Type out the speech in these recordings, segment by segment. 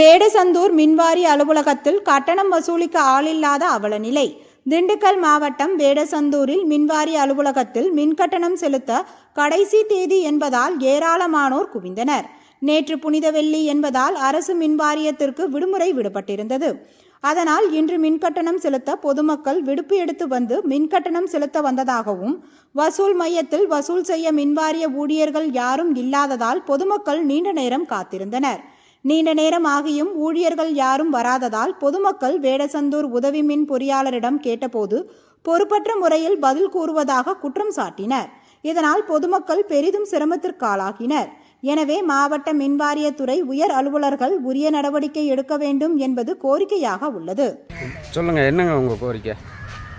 வேடசந்தூர் மின்வாரி அலுவலகத்தில் கட்டணம் வசூலிக்க ஆளில்லாத அவல நிலை திண்டுக்கல் மாவட்டம் வேடசந்தூரில் மின்வாரி அலுவலகத்தில் மின்கட்டணம் செலுத்த கடைசி தேதி என்பதால் ஏராளமானோர் குவிந்தனர். நேற்று புனித வெள்ளி என்பதால் அரசு மின்வாரியத்திற்கு விடுமுறை விடப்பட்டிருந்தது. அதனால் இன்று மின்கட்டணம் செலுத்த பொதுமக்கள் விடுப்பு எடுத்து வந்து மின்கட்டணம் செலுத்த வந்ததாகவும் வசூல் மையத்தில் வசூல் செய்ய மின்வாரிய ஊழியர்கள் யாரும் இல்லாததால் பொதுமக்கள் நீண்ட நேரம் காத்திருந்தனர். நீண்ட நேரம் ஆகியும் ஊழியர்கள் யாரும் வராததால் பொதுமக்கள் வேடசந்தூர் உதவி மின் பொறியாளரிடம் கேட்டபோது பொறுப்பற்ற முறையில் பதில் கூறுவதாக குற்றம் சாட்டினர். இதனால் பொதுமக்கள் பெரிதும் சிரமத்திற்காளாகினர் எனவே மாவட்ட மின்வாரியத்துறை உயர் அலுவலர்கள் உரிய நடவடிக்கை எடுக்க வேண்டும் என்பது கோரிக்கையாக உள்ளது. சொல்லுங்கள் என்னங்க உங்கள் கோரிக்கை?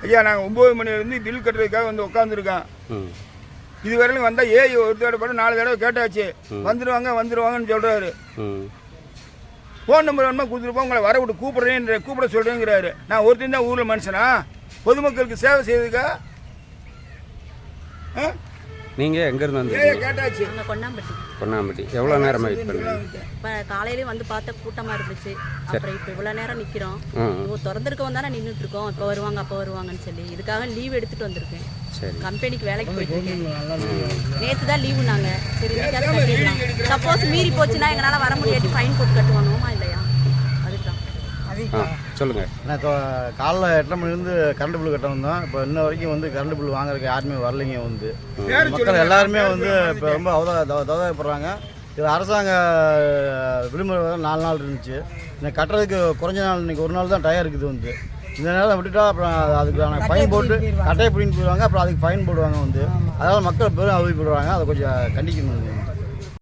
ஐயா நாங்கள் ஒம்பது மணிலேருந்து பில் கட்டுறதுக்காக வந்து உட்காந்துருக்கோம் ம். இது வரையிலும் வந்தால் ஏஐ ஒரு தடவை நாலு தடவை கேட்டாச்சு. வந்துடுவாங்க வந்துடுவாங்கன்னு சொல்கிறாரு ம். ஃபோன் நம்பர் வேணுமா கொடுத்துருப்போம் உங்களை வர விட்டு கூப்பிட்றேன் கூப்பிட சொல்கிறேங்கிறாரு நான் ஒருத்தன் தான் ஊரில் மனுஷனா? பொதுமக்களுக்கு சேவை செய்யுதுக்கா ஆ? நீங்கள் எங்கேருந்து வந்தீங்க? கேட்டாச்சு. நாங்கள் கொண்டாம்பட்டி பொன்னாம்பட்டி. எவ்வளோ நேரமாக வெயிட் பண்ணுறீங்க? இப்போ காலையிலேயே வந்து பார்த்த கூட்டமாக இருந்துச்சு. அப்புறம் இப்போ இவ்வளோ நேரம் நிற்கிறோம் ம் இவங்க திறந்திருக்கவன் தானே நின்றுட்டு இருக்கோம் இப்போ வருவாங்க அப்போ வருவாங்கன்னு சொல்லி. இதுக்காக லீவ் எடுத்துட்டு வந்திருக்கேன். சரி. கம்பெனிக்கு வேலைக்கு போயிட்டு இருக்கேன் நேற்று தான் லீவு நாங்கள் சரி சப்போஸ் மீறி போச்சுன்னா எங்களால் வர முடியாட்டி ஃபைன் போட்டு ஆ சொல்லுங்கள் நான் இப்போ காலைல எட்டரை மணிலேருந்து கரண்ட் பில் கட்ட வந்தோம் இப்போ இன்ன வரைக்கும் வந்து கரண்ட் பில் வாங்குறதுக்கு யாருமே வரலைங்க வந்து. மக்கள் எல்லாருமே வந்து இப்போ ரொம்ப அவத தவதப்படுறாங்க இது அரசாங்க விடுமுறை நாலு நாள் இருந்துச்சு. இன்னைக்கு கட்டுறதுக்கு குறைஞ்ச நாள் இன்னைக்கு ஒரு நாள் தான் டயர் இருக்குது வந்து. இந்த நேரம் விட்டுட்டா அப்புறம் அதுக்கான ஃபைன் போட்டு கட்டையை பிடின்னு போயிடுவாங்க. அப்புறம் அதுக்கு ஃபைன் போடுவாங்க வந்து. அதனால் மக்கள் பெரும் அவதிப்படுவாங்க அதை கொஞ்சம் கண்டிக்கணும்